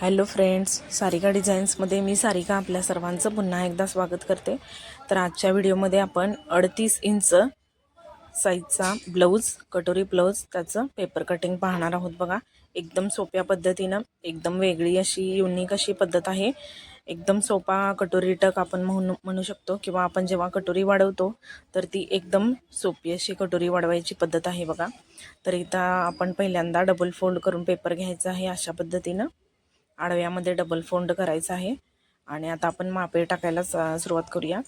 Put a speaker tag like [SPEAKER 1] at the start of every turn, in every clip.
[SPEAKER 1] Hello friends Sarika डिझाईन्समध्ये मी सारिका आपल्या सर्वांचं पुन्हा एकदा स्वागत करते. तर आजच्या व्हिडिओमध्ये आपण अडतीस इंच साईजचा ब्लाऊज कटोरी ब्लाऊज त्याचं पेपर कटिंग पाहणार आहोत बघा. एकदम सोप्या पद्धतीनं एकदम वेगळी अशी युनिक अशी पद्धत आहे. एकदम सोपा कटोरी टक आपण म्हणू म्हणू शकतो. किंवा आपण जेव्हा कटोरी वाढवतो तर ती एकदम सोपी अशी कटोरी वाढवायची पद्धत आहे बघा. तर इथं आपण पहिल्यांदा डबल फोल्ड करून पेपर घ्यायचा आहे अशा पद्धतीनं. आडव्यामध्ये डबल फोल्ड करायचं आहे. आणि आता आपण मापे टाकायला सुरुवात करूया.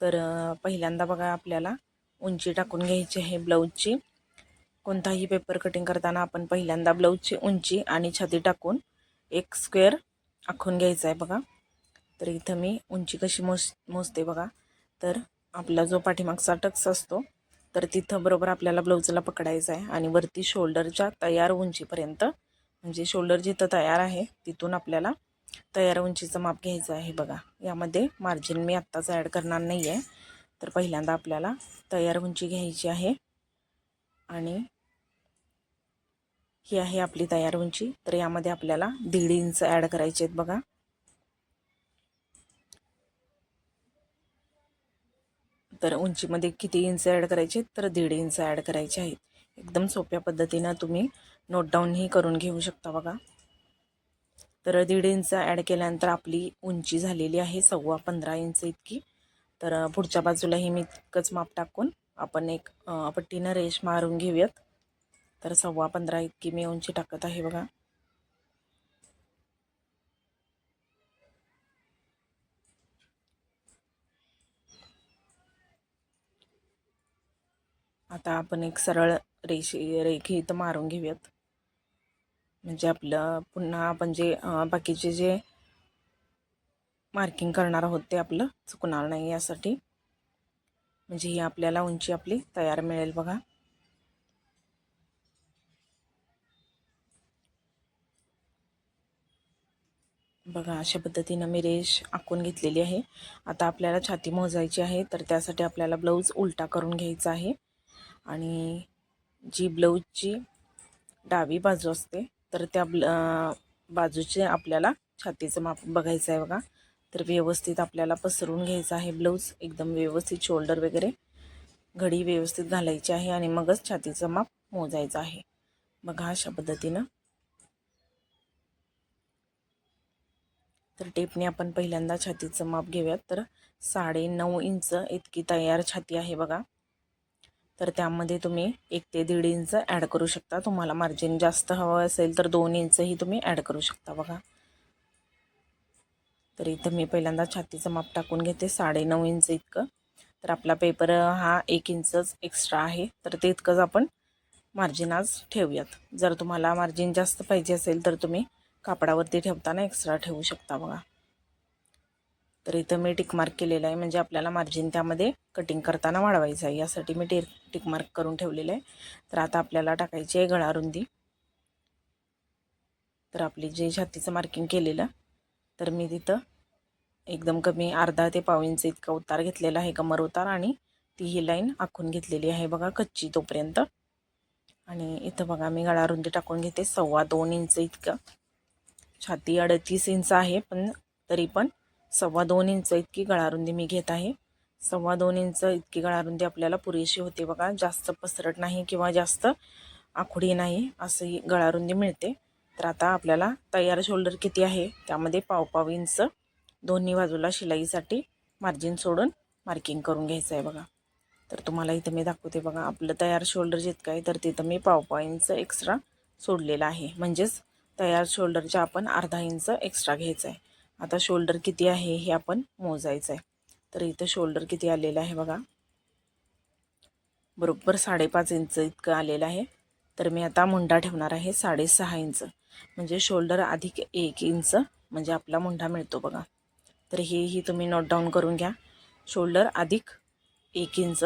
[SPEAKER 1] तर पहिल्यांदा बघा आपल्याला उंची टाकून घ्यायची आहे ब्लाऊजची. कोणताही पेपर कटिंग करताना आपण पहिल्यांदा ब्लाऊजची उंची आणि छाती टाकून एक स्क्वेअर आखून घ्यायचा आहे बघा. तर इथं मी उंची कशी मोज मोजते बघा. तर आपला जो पाठीमागचा टक्स असतो तर तिथं बरोबर आपल्याला ब्लाऊजला पकडायचा आहे. आणि वरती शोल्डरच्या तयार उंचीपर्यंत म्हणजे शोल्डर जिथं तयार आहे तिथून आपल्याला तयार उंचीचं माप घ्यायचं आहे बघा. यामध्ये मार्जिन मी आत्ताच ॲड करणार नाही आहे तर पहिल्यांदा आपल्याला तयार उंची घ्यायची आहे. आणि ही आहे आपली तयार उंची. तर यामध्ये आपल्याला दीड इंच ॲड करायचे आहेत बघा. तर उंचीमध्ये किती इंच ॲड करायचे तर दीड इंच ॲड करायचे आहेत. एकदम सोप्या पद्धतीनं तुम्ही नोट डाऊनही करून घेऊ शकता बघा. तर दीड इंच ॲड केल्यानंतर आपली उंची झालेली आहे सव्वा पंधरा इंच इतकी. तर पुढच्या बाजूलाही मी इतकंच माप टाकून आपण एक पट्टीनं रेश मारून घेऊयात. तर सव्वा पंधरा इतकी मी उंची टाकत आहे बघा. आता आपण एक सरळ रेषे रेखी इथं मारून घेऊयात. म्हणजे आपलं पुन्हा आपण जे बाकीचे जे मार्किंग करणार आहोत ते आपलं चुकणार नाही यासाठी. म्हणजे ही आपल्याला उंची आपली तयार मिळेल बघा. बघा अशा पद्धतीनं मी रेश आखून घेतलेली आहे. आता आपल्याला छाती मोजायची आहे तर त्यासाठी आपल्याला ब्लाऊज उलटा करून घ्यायचा आहे. आणि जी ब्लाऊजची डावी बाजू असते तर त्या ब्ल बाजूचे आपल्याला छातीचं माप बघायचं आहे बघा. तर व्यवस्थित आपल्याला पसरून घ्यायचं आहे ब्लाऊज एकदम व्यवस्थित शोल्डर वगैरे. घडी व्यवस्थित घालायची आहे आणि मगच छातीचं माप मोजायचं आहे. बघा अशा पद्धतीनं. तर टेपने आपण पहिल्यांदा छातीचं माप घेऊयात. तर साडे नऊ इंच इतकी तयार छाती आहे बघा. तर त्यामध्ये तुम्ही एक ते दीड इंच ॲड करू शकता. तुम्हाला मार्जिन जास्त हवं असेल तर दोन इंचही तुम्ही ॲड करू शकता बघा. तर इथं मी पहिल्यांदा छातीचं माप टाकून घेते. साडे नऊ इंच इतकं. तर आपला पेपर हा एक इंचच एक्स्ट्रा आहे. तर ते इतकंच आपण मार्जिन आज ठेवूयात. जर तुम्हाला मार्जिन जास्त पाहिजे असेल तर तुम्ही कापडावरती ठेवताना एक्स्ट्रा ठेवू शकता बघा. तर इथं मी टिकमार्क केलेलं आहे. म्हणजे आपल्याला मार्जिन त्यामध्ये कटिंग करताना वाढवायचं आहे. यासाठी मी टे टिकमार्क करून ठेवलेलं आहे. तर आता आपल्याला टाकायची आहे गळारुंदी. तर आपली जे छातीचं मार्किंग केलेलं तर मी तिथं एकदम कमी अर्धा ते पाव इंच इतका उतार घेतलेला आहे. कमर उतार आणि ती ही लाईन आखून घेतलेली आहे बघा कच्ची तोपर्यंत. आणि इथं बघा मी गळारुंदी टाकून घेते. सव्वा दोन इंच इतकं. छाती अडतीस इंच आहे पण तरी पण सव्वा दोन इंच इतकी गळारुंदी मी घेत आहे. सव्वा दोन इंच इतकी गळारुंदी आपल्याला पुरेशी होते बघा. जास्त पसरट नाही किंवा जास्त आखुडी नाही असं ही गळारुंदी मिळते. तर आता आपल्याला तयार शोल्डर किती आहे? त्यामध्ये पावपाव इंच दोन्ही बाजूला शिलाईसाठी मार्जिन सोडून मार्किंग करून घ्यायचं आहे बघा. तर तुम्हाला इथं मी दाखवते बघा. आपलं तयार शोल्डर जितकं आहे तर तिथं मी पावपाव इंच एक्स्ट्रा सोडलेलं आहे. म्हणजेच तयार शोल्डरच्या आपण अर्धा इंच एक्स्ट्रा घ्यायचं आहे. आता शोल्डर किती आहे हे आपण मोजायचं आहे तर इथं शोल्डर किती आलेलं आहे बघा. बरोबर साडेपाच इंच इतकं आलेलं आहे. तर मी आता मुंडा ठेवणार आहे साडेसहा इंच. म्हणजे शोल्डर अधिक एक इंच म्हणजे आपला मुंडा मिळतो बघा. तर हेही तुम्ही नोट डाऊन करून घ्या. शोल्डर अधिक एक इंच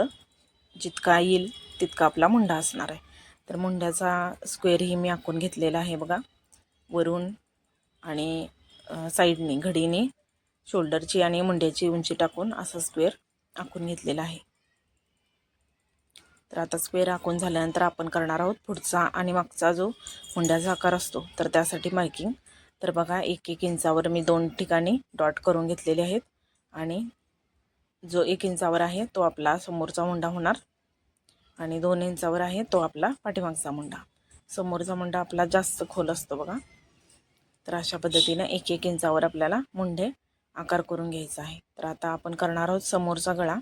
[SPEAKER 1] जितका येईल तितका आपला मुंडा असणार आहे. तर मुंड्याचा स्क्वेअरही मी आखून घेतलेला आहे बघा. वरून आणि साईडनी घडीने शोल्डरची आणि मुंड्याची उंची टाकून असा स्क्वेअर आखून घेतलेला आहे. तर आता स्क्वेअर आखून झाल्यानंतर आपण करणार आहोत पुढचा आणि मागचा जो मुंड्याचा आकार असतो तर त्यासाठी मार्किंग. तर बघा एक एक इंचावर मी दोन ठिकाणी डॉट करून घेतलेले आहेत आणि जो एक इंचावर आहे तो आपला समोरचा मुंडा होणार आणि दोन इंचावर आहे तो आपला पाठीमागचा मुंडा. समोरचा मुंडा आपला जास्त खोल असतो बघा. तर अशा पद्धतीनं एक एक इंचावर आपल्याला मुंडे आकार करून घ्यायचा आहे. तर आता आपण करणार आहोत समोरचा गळा.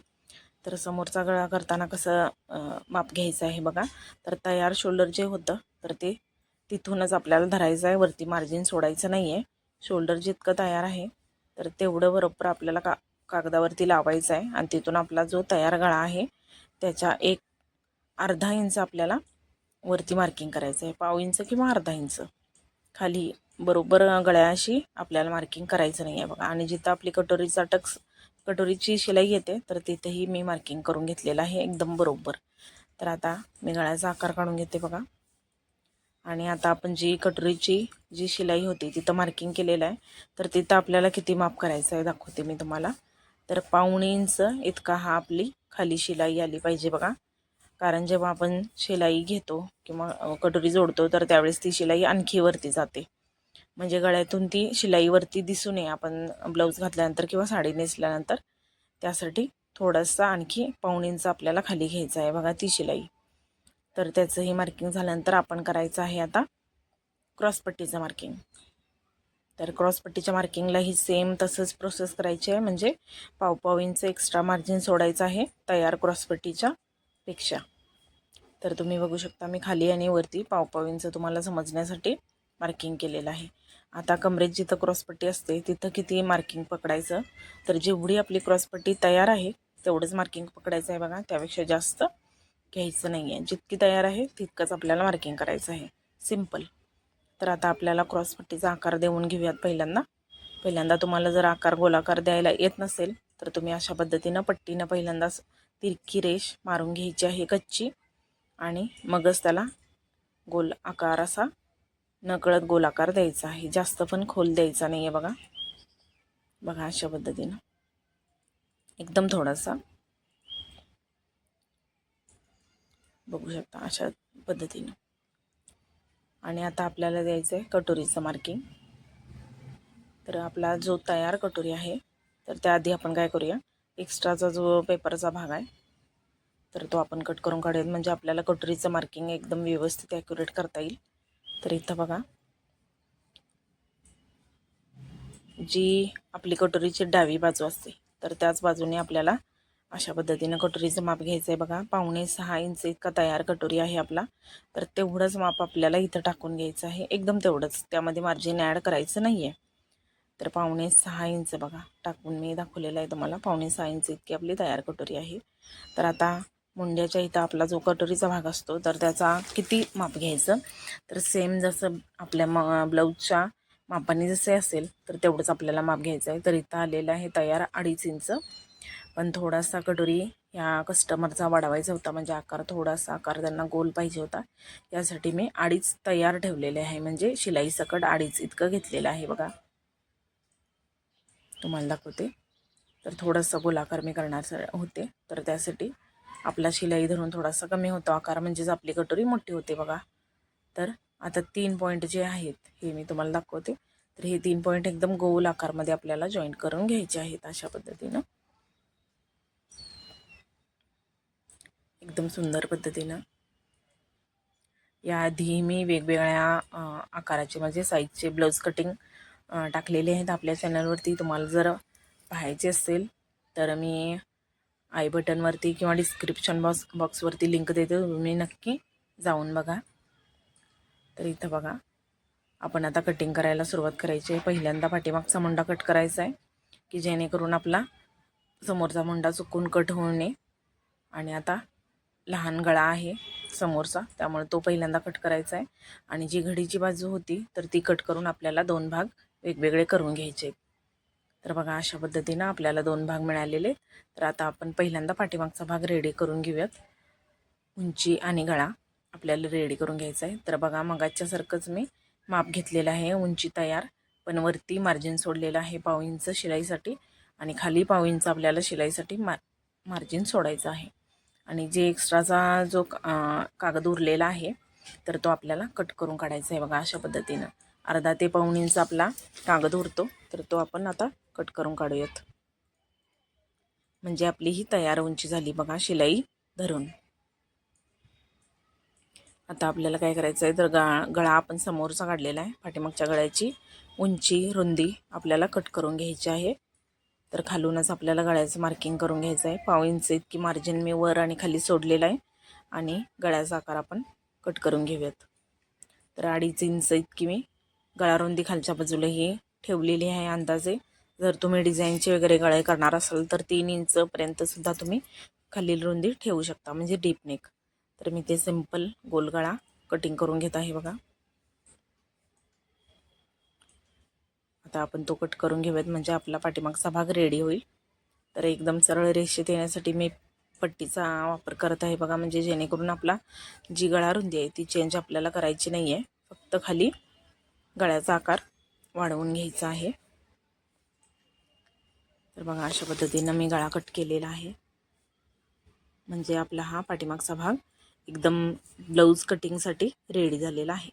[SPEAKER 1] तर समोरचा गळा करताना कसं माप घ्यायचं आहे बघा. तर तयार शोल्डर जे होतं तर ते तिथूनच आपल्याला धरायचं आहे. वरती मार्जिन सोडायचं नाही आहे शोल्डर जितकं तयार आहे तर तेवढं बरोबर आपल्याला का कागदावरती लावायचं आहे. आणि तिथून आपला जो तयार गळा आहे त्याच्या एक अर्धा इंच आपल्याला वरती मार्किंग करायचं आहे. पाव इंच किंवा अर्धा इंच. खाली बरोबर गळ्याशी आपल्याला मार्किंग करायचं नाही आहे बघा. आणि जिथं आपली कटोरीचा टक्स कटोरीची शिलाई येते तर तिथंही मी मार्किंग करून घेतलेलं आहे एकदम बरोबर. तर आता मी गळ्याचा आकार काढून घेते बघा. आणि आता आपण जी कटोरीची जी शिलाई होती तिथं मार्किंग केलेलं आहे. तर तिथं आपल्याला किती माप करायचं आहे दाखवते मी तुम्हाला. तर पावणे इंच इतका हा आपली खाली शिलाई आली पाहिजे बघा. कारण जेव्हा आपण शिलाई घेतो किंवा कटोरी जोडतो तर त्यावेळेस ती शिलाई आणखी वरती जाते. म्हणजे गळ्यातून ती शिलाईवरती दिसू नये आपण ब्लाऊज घातल्यानंतर किंवा साडी नेसल्यानंतर त्यासाठी थोडासा आणखी पाऊण इंच आपल्याला खाली घ्यायचं आहे. बघा ती शिलाई. तर त्याचंही मार्किंग झाल्यानंतर आपण करायचं आहे आता क्रॉसपट्टीचं मार्किंग तर क्रॉसपट्टीच्या मार्किंगलाही सेम तसंच प्रोसेस करायची आहे. म्हणजे पावपाव इंच एक्स्ट्रा मार्जिन सोडायचं आहे तयार क्रॉसपट्टीच्या पेक्षा. तर तुम्ही बघू शकता मी खाली आणि वरती पावपाव इंच तुम्हाला समजण्यासाठी मार्किंग केलेलं आहे. आता कमरेत जिथं क्रॉसपट्टी असते तिथं किती मार्किंग पकडायचं? तर जेवढी आपली क्रॉसपट्टी तयार आहे तेवढंच मार्किंग पकडायचं आहे बघा. त्यापेक्षा जास्त घ्यायचं नाही आहे जितकी तयार आहे तितकंच आपल्याला मार्किंग करायचं आहे. सिंपल तर आता आपल्याला क्रॉसपट्टीचा आकार देऊन घेऊयात पहिल्यांदा. पहिल्यांदा तुम्हाला जर आकार गोलाकार द्यायला येत नसेल तर तुम्ही अशा पद्धतीनं पट्टीनं पहिल्यांदाच तिरकी रेष मारून घ्यायची आहे कच्ची. आणि मगच त्याला गोल आकार असा नकळत गोलाकार द्यायचा आहे. जास्त पण खोल द्यायचा नाही आहे बघा. बघा अशा पद्धतीनं. एकदम थोडासा. बघू शकता अशा पद्धतीनं. आणि आता आपल्याला द्यायचं आहे कटोरीचं मार्किंग तर आपला जो तयार कटोरी आहे तर त्याआधी आपण काय करूया? एक्स्ट्राचा जो पेपरचा भाग आहे तर तो आपण कट करून काढूयात. म्हणजे आपल्याला कटोरीचं मार्किंग एकदम व्यवस्थित ॲक्युरेट करता येईल. तर इथं बघा. जी आपली कटोरीची डावी बाजू असते तर त्याच बाजूने आपल्याला अशा पद्धतीनं कटोरीचं माप घ्यायचं आहे बघा. पावणे सहा इंच इतका तयार कटोरी आहे आपला. तर तेवढंच माप आपल्याला इथं टाकून घ्यायचं आहे. एकदम तेवढंच. त्यामध्ये मार्जिन ॲड करायचं नाही आहे तर पावणे सहा इंच बघा. टाकून मी दाखवलेलं आहे तुम्हाला. पावणे सहा इंच इतकी आपली तयार कटोरी आहे. तर आता मुंड्याच्या इथं आपला जो कटोरीचा भाग असतो तर त्याचा किती माप घ्यायचं? तर सेम जसं आपल्या म ब्लाऊजच्या मापाने जसे असेल तर तेवढंच आपल्याला माप घ्यायचं आहे. तर इथं आलेलं आहे तयार अडीच इंच. पण थोडासा कटोरी ह्या कस्टमरचा वाढवायचा होता म्हणजे आकार थोडासा आकार त्यांना गोल पाहिजे होता. यासाठी मी अडीच तयार ठेवलेले आहे म्हणजे शिलाई सकट अडीच इतकं घेतलेलं आहे बघा. तुम्हाला दाखवते. तर थोडंसं गोलाकार मी करणार होते. तर त्यासाठी आपला शिलाई धरून थोडासा कमी होतो आकार म्हणजेच आपली कटोरी मोठी होते बघा. तर आता तीन पॉईंट जे आहेत हे मी तुम्हाला दाखवते. तर हे तीन पॉईंट एकदम गोल आकारमध्ये आपल्याला जॉईंट करून घ्यायचे आहेत अशा पद्धतीनं. एकदम सुंदर पद्धतीनं. याआधी मी वेगवेगळ्या आकाराचे म्हणजे साईजचे ब्लाऊज कटिंग टाकलेले आहेत. आपल्या चॅनलवरती तुम्हाला जर पाहायचे असेल तर मी आय बटनवरती किंवा डिस्क्रिप्शन बॉक्स बॉक्सवरती लिंक देते तुम्ही नक्की जाऊन बघा. तर इथं बघा. आपण आता कटिंग करायला सुरुवात करायची आहे. पहिल्यांदा पाठीमागचा मुंडा कट करायचा आहे की जेणेकरून आपला समोरचा मुंडा चुकून कट होऊ नये. आणि आता लहान गळा आहे समोरचा त्यामुळे तो पहिल्यांदा कट करायचा आहे आणि जी घडीची बाजू होती तर ती कट करून आपल्याला दोन भाग वेगवेगळे करून घ्यायचे आहेत. तर बघा अशा पद्धतीनं आपल्याला दोन भाग मिळालेले. तर आता आपण पहिल्यांदा पाठीमागचा भाग रेडी करून घेऊयात. उंची आणि गळा आपल्याला रेडी करून घ्यायचा आहे. तर बघा मगाच्यासारखंच मी माप घेतलेलं आहे उंची तयार. पण वरती मार्जिन सोडलेलं आहे पाव इंच शिलाईसाठी. आणि खाली पाव इंच आपल्याला शिलाईसाठी मा मार्जिन सोडायचं आहे. आणि जे एक्स्ट्राचा जो कागद उरलेला आहे तर तो आपल्याला कट करून काढायचा आहे बघा अशा पद्धतीनं. अर्धा ते पाऊण इंच आपला कागद उरतो. तर तो आपण आता कट करून काढूयात. म्हणजे आपली ही तयार उंची झाली बघा शिलाई धरून. आता आपल्याला काय करायचं आहे तर गा गळा आपण समोरचा काढलेला आहे पाठीमागच्या गळ्याची उंची रुंदी आपल्याला कट करून घ्यायची आहे. तर खालूनच आपल्याला गळ्याचं मार्किंग करून घ्यायचं आहे. पाव इंच इतकी मार्जिन मी वर आणि खाली सोडलेलं आहे. आणि गळ्याचा आकार आपण कट करून घेऊयात. तर अडीच इंच इतकी मी गळारुंदी खालच्या बाजूला ही ठेवलेली आहे अंदाजे. जर तुम्ही डिझाईनचे वगैरे गळे करणार असाल तर तीन इंचपर्यंतसुद्धा तुम्ही खालील रुंदी ठेवू शकता म्हणजे डीप नेक. तर मी ते सिंपल गोलगळा कटिंग करून घेत आहे बघा. आता आपण तो कट करून घेऊयात म्हणजे आपला पाठीमागचा भाग रेडी होईल. तर एकदम सरळ रेषेत येण्यासाठी मी पट्टीचा वापर करत आहे बघा म्हणजे जेणेकरून आपला जी गळा रुंदी आहे ती चेंज आपल्याला करायची नाही आहे फक्त खाली गळ्याचा आकार वाढवून घ्यायचा आहे. तर बघा अशा पद्धतीनं मी गळा कट केलेला आहे. म्हणजे आपला हा पाठीमागचा भाग एकदम ब्लाऊज कटिंगसाठी रेडी झालेला आहे.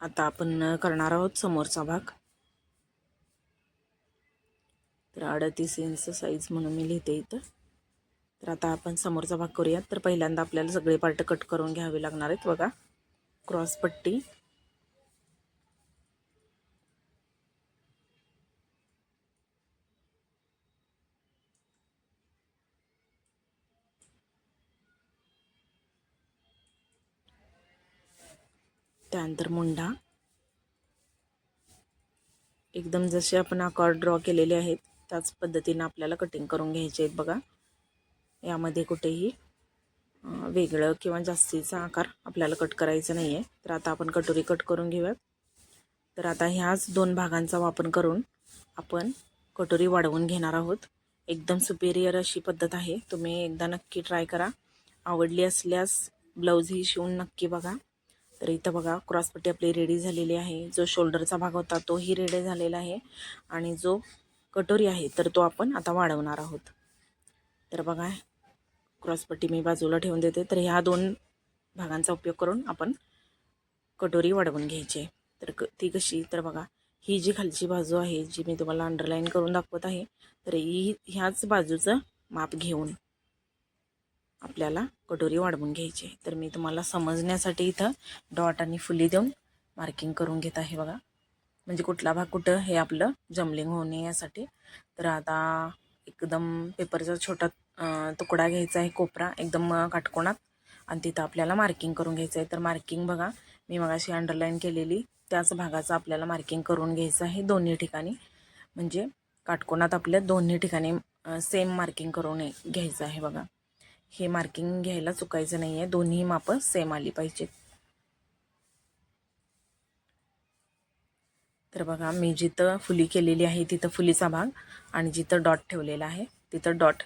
[SPEAKER 1] आता आपण करणार आहोत समोरचा भाग. तर अडतीस इंच साईज म्हणून मी लिहिते इथं. तर आता आपण समोरचा भाग करूयात. तर पहिल्यांदा आपल्याला सगळे पार्ट कट करून घ्यावे लागणार आहेत. बघा क्रॉस त्यानंतर मुंडा. एकदम जसे आपण आकार ड्रॉ केलेले आहेत त्याच पद्धतीनं आपल्याला कटिंग करून घ्यायचे आहेत बघा. यामध्ये कुठेही वेगळं किंवा जास्तीचा आकार आपल्याला कट करायचा नाही आहे तर आता आपण कटोरी कट करून घेऊयात. तर आता ह्याच दोन भागांचा वापर करून आपण कटोरी वाढवून घेणार आहोत. एकदम सुपेरियर अशी पद्धत आहे. तुम्ही एकदा नक्की ट्राय करा. आवडली असल्यास ब्लाऊजही शिवून नक्की बघा. तर इथं बघा क्रॉसपट्टी आपली रेडी झालेली आहे. जो शोल्डरचा भाग होता तोही रेडी झालेला आहे. आणि जो कटोरी आहे तर तो आपण आता वाढवणार आहोत. तर बघा क्रॉसपट्टी मी बाजूला ठेवून देते. तर ह्या दोन भागांचा उपयोग करून आपण कटोरी वाढवून घ्यायची आहे. तर क ती कशी? तर बघा ही जी खालची बाजू आहे जी मी तुम्हाला अंडरलाईन करून दाखवत आहे तर ही ह्याच बाजूचं माप घेऊन आपल्याला कटोरी वाढवून घ्यायची तर मी तुम्हाला समजण्यासाठी इथं डॉट आणि फुली देऊन मार्किंग करून घेत आहे बघा. म्हणजे कुठला भाग कुठं हे आपलं जमलिंग होऊ नये यासाठी. तर आता एकदम पेपरचा छोटा तुकडा घ्यायचा आहे कोपरा एकदम काटकोणात. आणि तिथं आपल्याला मार्किंग करून घ्यायचं आहे. तर मार्किंग बघा मी मगाशी अंडरलाईन केलेली त्याच भागाचं आपल्याला मार्किंग करून घ्यायचं आहे दोन्ही ठिकाणी. म्हणजे काटकोणात आपल्या दोन्ही ठिकाणी सेम मार्किंग करून घ्यायचं आहे बघा. हे मार्किंग घ्यायला चुकायचं नाही आहे दोन्ही मापं सेम आली पाहिजेत. तर बघा मी जिथं फुली केलेली आहे तिथं फुलीचा भाग आणि जिथं डॉट ठेवलेला आहे तिथं डॉट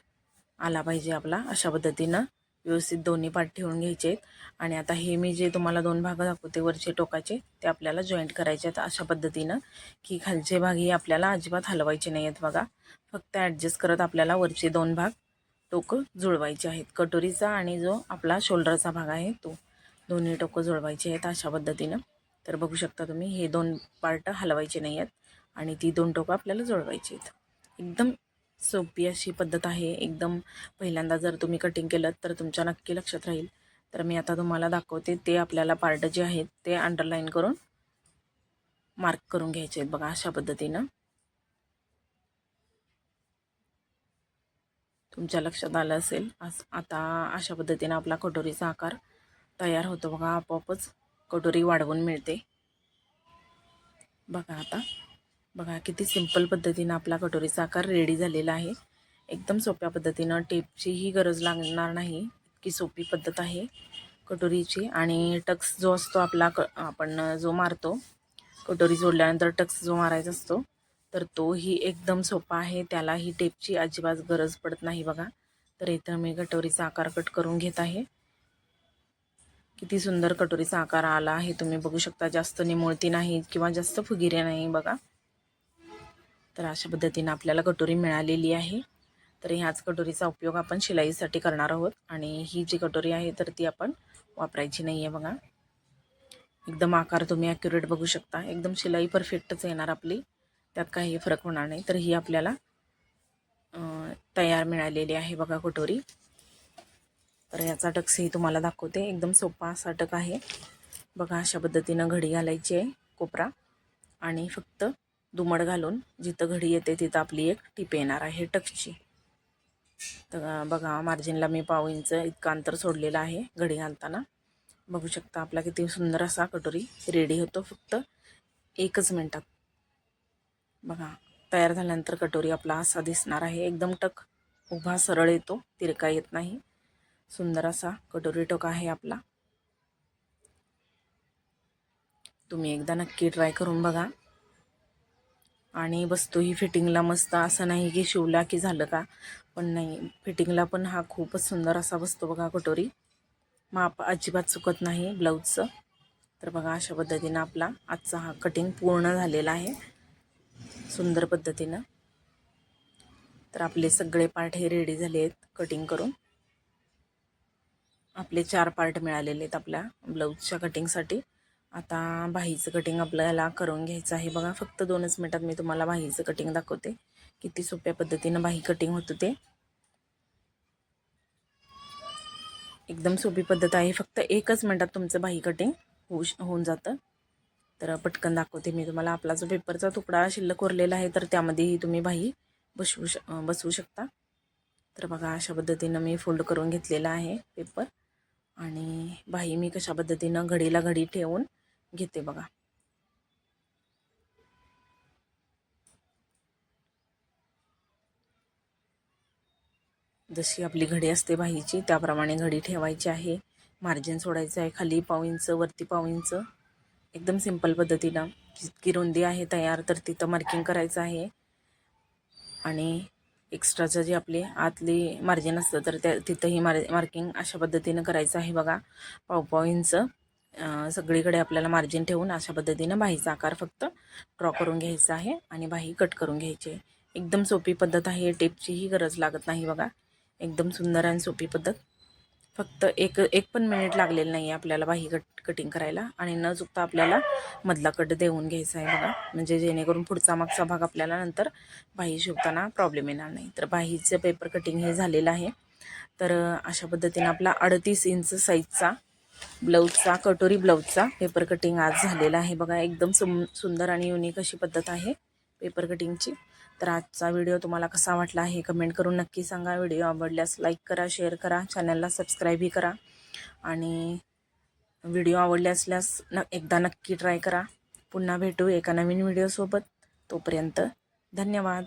[SPEAKER 1] आला पाहिजे आपला. अशा पद्धतीनं व्यवस्थित दोन्ही पाठ ठेवून घ्यायचे आहेत आणि आता हे मी जे तुम्हाला दोन भाग दाखवते वरचे टोकाचे ते आपल्याला जॉईंट करायचे आहेत अशा पद्धतीनं की खालचे भाग हे आपल्याला अजिबात हलवायचे नाही आहेत बघा. फक्त ॲडजस्ट करत आपल्याला वरचे दोन भाग टोकं जुळवायचे आहेत. कटोरीचा आणि जो आपला शोल्डरचा भाग आहे तो. दोन्ही टोकं जुळवायचे आहेत अशा पद्धतीनं. तर बघू शकता तुम्ही हे दोन पार्ट हलवायचे नाही आहेत आणि ती दोन टोकं आपल्याला जुळवायची आहेत. एकदम सोपी अशी पद्धत आहे. एकदम पहिल्यांदा जर तुम्ही कटिंग केलं तर तुमच्या नक्की लक्षात राहील. तर मी आता तुम्हाला दाखवते ते आपल्याला पार्ट जे आहेत ते अंडरलाईन करून मार्क करून घ्यायचे आहेत. बघा अशा पद्धतीनं. तुमच्या लक्षात आलं असेल आज आता अशा पद्धतीनं आपला कटोरीचा आकार तयार होतो बघा आपोआपच कटोरी वाढवून मिळते. बघा आता बघा किती सिंपल पद्धतीनं आपला कटोरीचा आकार रेडी झालेला आहे. एकदम सोप्या पद्धतीनं टेपचीही गरज लागणार नाही इतकी सोपी पद्धत आहे कटोरीची. आणि टक्स जो असतो आपला क आपण जो मारतो कटोरी जोडल्यानंतर टक्स जो मारायचा असतो तर तोही एकदम सोपा आहे. त्याला ही टेपची अजिबात गरज पडत नाही बघा. तर इथं मी कटोरीचा आकार कट करून घेत आहे. किती सुंदर कटोरीचा आकार आला आहे. तुम्ही बघू शकता जास्त निमुळती नाही किंवा जास्त फुगिरे नाही बघा. तर अशा पद्धतीनं आपल्याला कटोरी मिळालेली आहे. तर ह्याच कटोरीचा उपयोग आपण शिलाईसाठी करणार आहोत. आणि ही जी कटोरी आहे तर ती आपण वापरायची नाही आहे बघा. एकदम आकार तुम्ही ॲक्युरेट बघू शकता. एकदम शिलाई परफेक्टच येणार आपली. त्यात काही फरक होणार नाही. तर ही आपल्याला तयार मिळालेली आहे बघा कटोरी. तर याचा टक्सही तुम्हाला दाखवते. एकदम सोपा असा टक आहे. बघा अशा पद्धतीनं घडी घालायची आहे कोपरा. आणि फक्त दुमड घालून जिथं घडी येते तिथं आपली एक टिप येणार आहे टकची तर बघा मार्जिनला मी पाव इंच इतकं अंतर सोडलेलं आहे घडी घालताना. बघू शकता आपला किती सुंदर असा कटोरी रेडी होतो. फक्त एकच मिनटात बघा तयार झाल्यानंतर कटोरी आपला असा दिसणार आहे. एकदम टक उभा सरळ येतो. तिरका येत नाही. सुंदर असा कटोरी टोक आहे आपला. तुम्ही एकदा नक्की ट्राय करून बघा. आणि वस्तू ही फिटिंगला मस्त असं नाही की शिवला की झालं का? पण नाही फिटिंगला पण हा खूपच सुंदर असा बसतो बघा कटोरी. माप अजिबात चुकत नाही ब्लाऊजचं. तर बघा अशा पद्धतीनं आपला आजचा हा कटिंग पूर्ण झालेला आहे. सुंदर पद्धतीनं. तर आपले सगळे पार्ट हे रेडी झाले आहेत कटिंग करून. आपले चार पार्ट मिळालेले आहेत आपल्या ब्लाऊजच्या कटिंगसाठी आता बाहीचं कटिंग आपल्याला करून घ्यायचं आहे. बघा फक्त दोनच मिनटात मी तुम्हाला बाहीचं कटिंग दाखवते. किती सोप्या पद्धतीनं बाही कटिंग होतं ते. एकदम सोपी पद्धत आहे. फक्त एकच मिनटात तुमचं बाही कटिंग होऊ श होऊन जातं. तर पटकन दाखवते मी तुम्हाला. आपला जो पेपरचा तुकडा शिल्लक उरलेला आहे तर त्यामध्येही तुम्ही बाही बसवू श बसवू शकता. तर बघा अशा पद्धतीनं मी फोल्ड करून घेतलेला आहे पेपर आणि बाही मी कशा पद्धतीनं घडीला घडी ठेवून घेते बघा. जशी आपली घडी असते बाहीची त्याप्रमाणे घडी ठेवायची आहे. मार्जिन सोडायचं आहे खाली पाव इंच वरती पाव इंच. एकदम सिंपल पद्धतीनं जितकी रुंदी आहे तयार तर तिथं मार्किंग करायचं आहे. आणि एक्स्ट्राचं जे आपले आतली मार्जिन असतं तर त्या तिथंही मार मार्किंग अशा पद्धतीनं करायचं आहे बघा. पाव इंच सगळीकडे आपल्याला मार्जिन ठेवून अशा पद्धतीनं बाहीचा आकार फक्त ड्रॉ करून घ्यायचा आहे आणि बाही कट करून घ्यायची. आहे एकदम सोपी पद्धत आहे टेपचीही गरज लागत नाही बघा. एकदम सुंदर आणि सोपी पद्धत. फक्त एक एक पण मिनिट लागलेलं नाही आहे आपल्याला बाही कट कटिंग करायला. आणि न चुकता आपल्याला मधला कट देऊन घ्यायचा आहे बघा. म्हणजे जेणेकरून पुढचा मागचा भाग आपल्याला नंतर बाही शिवताना प्रॉब्लेम येणार नाही. तर बाहीचं पेपर कटिंग हे झालेलं आहे. तर अशा पद्धतीने आपला अडतीस इंच साईजचा ब्लाऊजचा कटोरी ब्लाऊजचा पेपर कटिंग आज झालेला आहे. बघा एकदम सुम सुंदर आणि युनिक अशी पद्धत आहे पेपर कटिंगची तर आजचा व्हिडिओ तुम्हाला कसा वाटला हे कमेंट करून नक्की सांगा. व्हिडिओ आवडल्यास लाईक करा शेअर करा चॅनलला सबस्क्राईबही करा. आणि व्हिडिओ आवडले असल्यास न एकदा नक्की ट्राय करा. पुन्हा भेटू एका नवीन व्हिडिओसोबत तोपर्यंत धन्यवाद.